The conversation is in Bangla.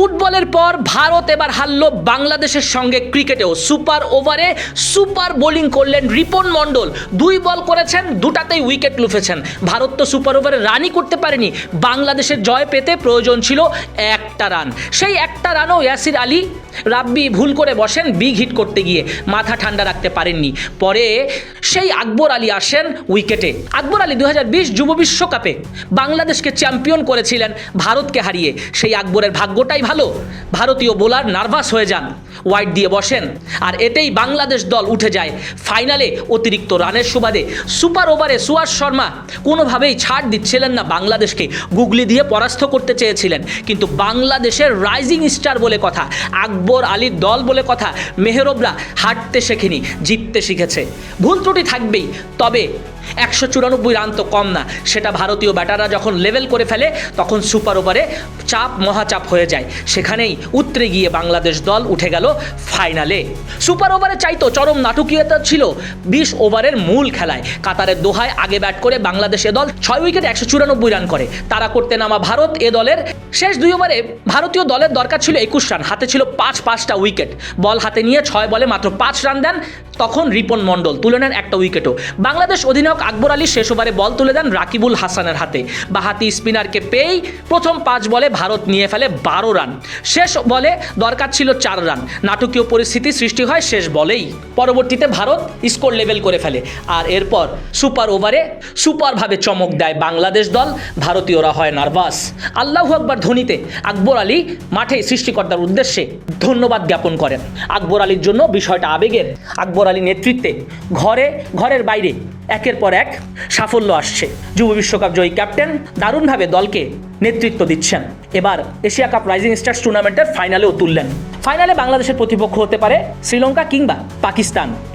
ফুটবলের পর ভারত এবার হারল বাংলাদেশের সঙ্গে ক্রিকেটেও। সুপার ওভারে সুপার বোলিং করলেন রিপন মণ্ডল। দুই বল করেছেন, দুটাতেই উইকেট লুফেছেন। ভারত তো সুপার ওভারে রানই করতে পারেনি। বাংলাদেশের জয় পেতে প্রয়োজন ছিল একটা রান। সেই একটা রানো ইয়াসির আলী। রাব্বি ভুল করে বসেন, বিগ হিট করতে গিয়ে। মাথা ঠান্ডা রাখতে পারেননি। পরে সেই আকবর আলী আসেন উইকেটে। আকবর আলী দুই হাজার বিশ যুব বিশ্বকাপে বাংলাদেশকে চ্যাম্পিয়ন করেছিলেন, ভারতকে হারিয়ে। সেই আকবরের ভাগ্যটাই ভালো। ভারতীয় বোলার নার্ভাস হয়ে যান। ওয়াইড দিয়ে বসেন। আর এতেই বাংলাদেশ দল উঠে যায়। ফাইনালে অতিরিক্ত রানের সুবাদে সুপার ওভারে সুয়াস শর্মা কোনোভাবেই ছাড় দিচ্ছিলেন না বাংলাদেশকে। গুগলি দিয়ে পরাস্ত করতে চেয়েছিলেন। কিন্তু বাংলাদেশের রাইজিং স্টার বলে কথা, আকবর আলীর দল বলে কথা, মেহরবরা হাঁটতে শেখেনি, জিততে শিখেছে। ভুল ত্রুটি থাকবেই, তবে একশো চুরানব্বই রান তো কম না। সেটা ভারতীয় ব্যাটাররা যখন লেভেল করে ফেলে, তখন সুপার ওভারে চাপ, মহাচাপ হয়ে যায়। সেখানেই উতরে গিয়ে বাংলাদেশ দল উঠে গেল ফাইনালে সুপার ওভারে চাইতো চরম নাটকীয়তা ছিল বিশ ওভারের মূল খেলায়। কাতারের দোহায় আগে ব্যাট করে বাংলাদেশ এ দল ছয় উইকেটে একশো চুরানব্বই রান করে। তারা করতে নামা ভারত এ দলের শেষ দুই ওভারে ভারতীয় দলের দরকার ছিল একুশ রান। হাতে ছিল পাঁচ পাঁচটা উইকেট বল হাতে নিয়ে ছয় বলে মাত্র পাঁচ রান দেন তখন রিপন মণ্ডল তুলে নেন একটা উইকেটও। বাংলাদেশ অধিনায়ক আকবর আলী শেষ ওভারে বল তুলে দেন রাকিবুল হাসানের হাতে। বাহাতি স্পিনারকে পেয়েই প্রথম পাঁচ বলে ভারত নিয়ে ফেলে বারো রান। শেষ বলে দরকার ছিল চার রান। নাটকীয় পরিস্থিতি সৃষ্টি হয় শেষ বলেই। পরবর্তীতে ভারত স্কোর লেভেল করে ফেলে। আর এরপর সুপার ওভারে সুপারভাবে চমক দেয় বাংলাদেশ দল। ভারতীয়রা হয় নার্ভাস। আল্লাহু আকবর ধোনিতে আকবর আলী মাঠে সৃষ্টিকর্তার উদ্দেশ্যে ধন্যবাদ জ্ঞাপন করেন। আকবর আলীর জন্য বিষয়টা আবেগের। আকবর আলী নেতৃত্বে ঘরে, ঘরের বাইরে একের পর এক সাফল্য আসছে। যুব বিশ্বকাপ জয়ী ক্যাপ্টেন দারুণভাবে দলকে নেতৃত্ব দিচ্ছেন। এবার এশিয়া কাপ রাইজিং স্টার্স টুর্নামেন্টের ফাইনালেও তুললেন। ফাইনালে বাংলাদেশের প্রতিপক্ষ হতে পারে শ্রীলঙ্কা কিংবা পাকিস্তান।